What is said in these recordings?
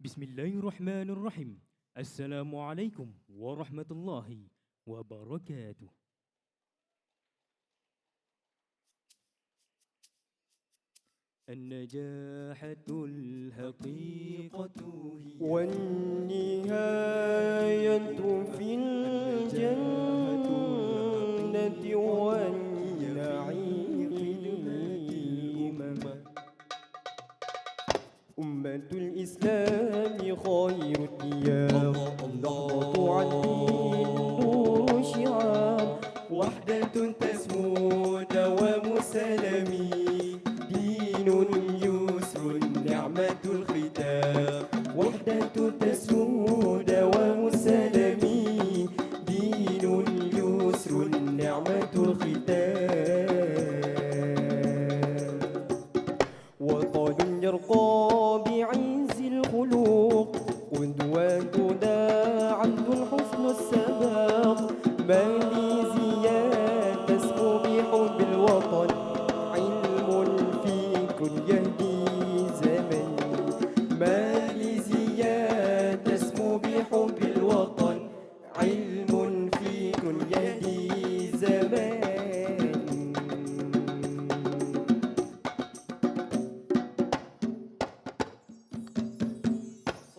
بسم الله الرحمن الرحيم. السلام عليكم ورحمة الله وبركاته. النجاحة الحقيقة هي والنهاية في الجنة. نعمة الإسلام خير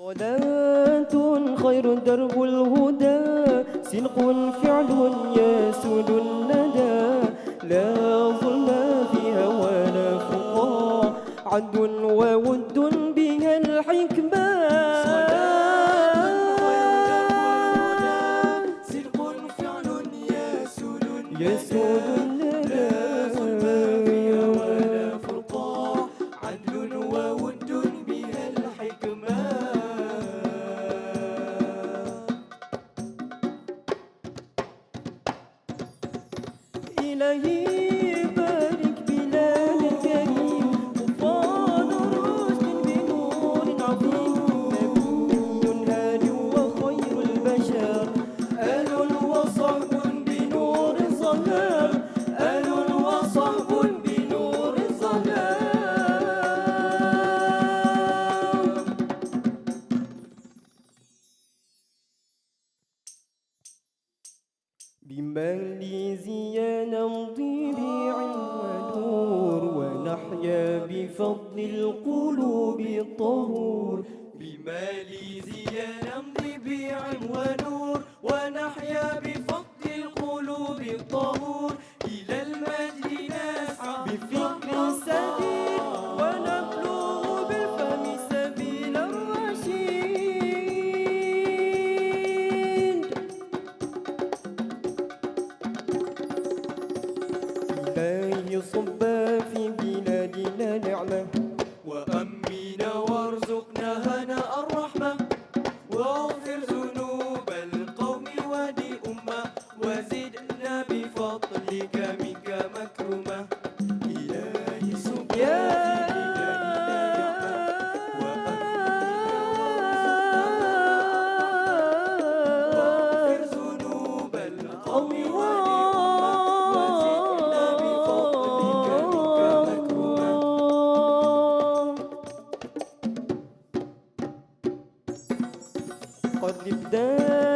صلاة خير درب الهدى صدق فعل يسود الندى. لا ظلم فيها ولا فقاع عد وود بها الحكمة. صلاة خير درب الهدى صدق فعل يسود الندى. 了一。الله صب في بلادنا نعمة. وأمنا กดดิบเด้อ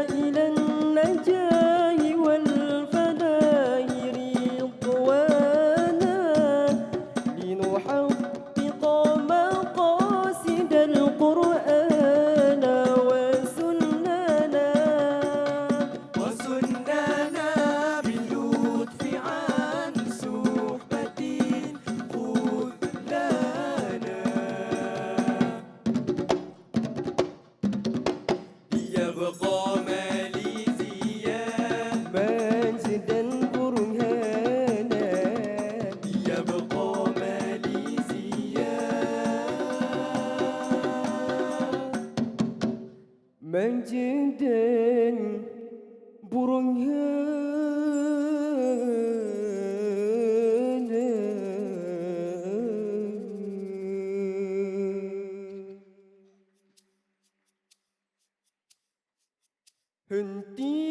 本地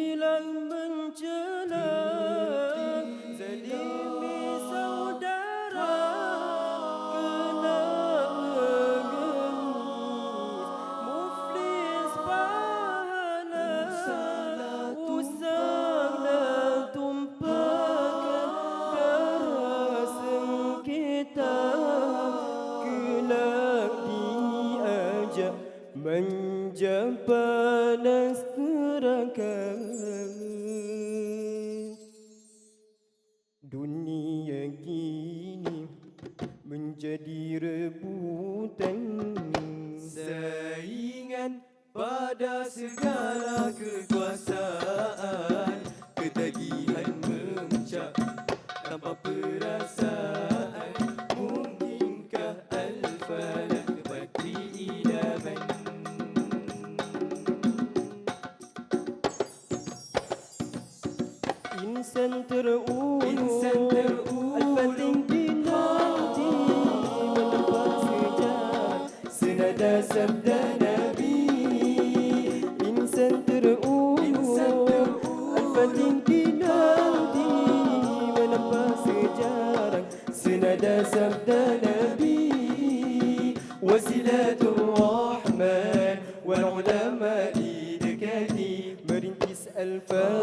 neraka Dunia kini menjadi rebutan Saingan pada segala kekuasaan. Ketagihan memuncak tanpa perasaan Insan terulu Insan terulu. Al-Fatih binanti Menempah sejarah Senada sabda Nabi Insan terulu Insan terulu. Al-Fatih binanti Menempah sejarah Senada sabda Nabi Wasilatul Rahman Wal ulama dekati Merintis al-falak